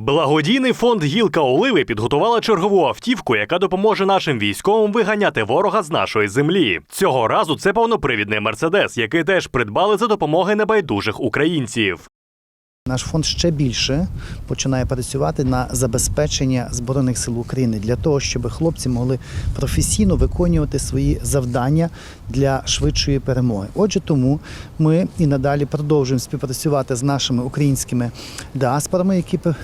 Благодійний фонд Гілка Оливи підготувала чергову автівку, яка допоможе нашим військовим виганяти ворога з нашої землі. Цього разу це повнопривідний мерседес, який теж придбали за допомоги небайдужих українців. Наш фонд ще більше починає працювати на забезпечення збройних сил України для того, щоб хлопці могли професійно виконувати свої завдання для швидшої перемоги. Отже, тому ми і надалі продовжуємо співпрацювати з нашими українськими діаспорами, які е,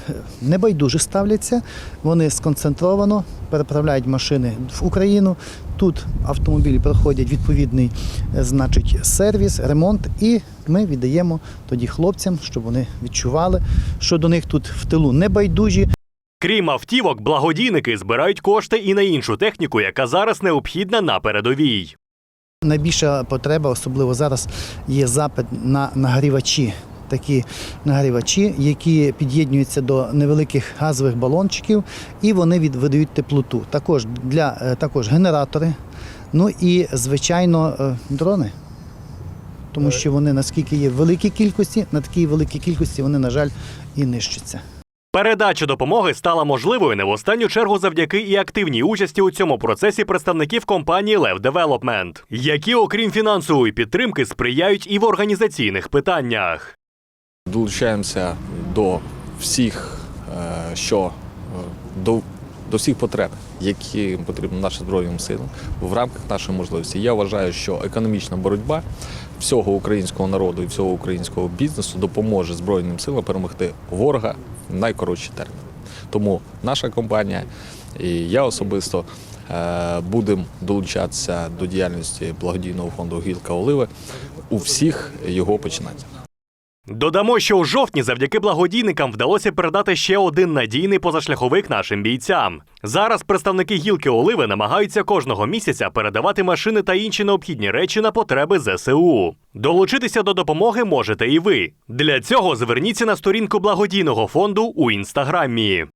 небайдуже ставляться. Вони сконцентровано переправляють машини в Україну. Тут автомобілі проходять відповідний е, значить, сервіс, ремонт, і ми віддаємо тоді хлопцям, щоб вони відчували, що до них тут в тилу не байдужі, Крім автівок, благодійники збирають кошти і на іншу техніку, яка зараз необхідна на передовій. Найбільша потреба, особливо зараз, є запит на нагрівачі. Такі нагрівачі, які під'єднуються до невеликих газових балончиків, і вони видають теплоту. Також для е, також генератори, ну і звичайно е, дрони. Тому що вони наскільки є в великій кількості, на такій великій кількості вони, на жаль, і нищаться. Передача допомоги стала можливою не в останню чергу завдяки і активній участі у цьому процесі представників компанії Lev Development, які, окрім фінансової підтримки, сприяють і в організаційних питаннях. Долучаємося до всіх, е, що е, до, до всіх потреб, які потрібні нашим збройним силам в рамках нашої можливості. Я вважаю, що економічна боротьба всього українського народу і всього українського бізнесу допоможе збройним силам перемогти ворога в найкоротші терміни. Тому наша компанія і я особисто е, будемо долучатися до діяльності благодійного фонду Гілка Оливи у всіх його починаннях. Додамо, що у жовтні завдяки благодійникам вдалося передати ще один надійний позашляховик нашим бійцям. Зараз представники гілки Оливи намагаються кожного місяця передавати машини та інші необхідні речі на потреби ЗСУ. Долучитися до допомоги можете і ви. Для цього зверніться на сторінку благодійного фонду у інстаграмі.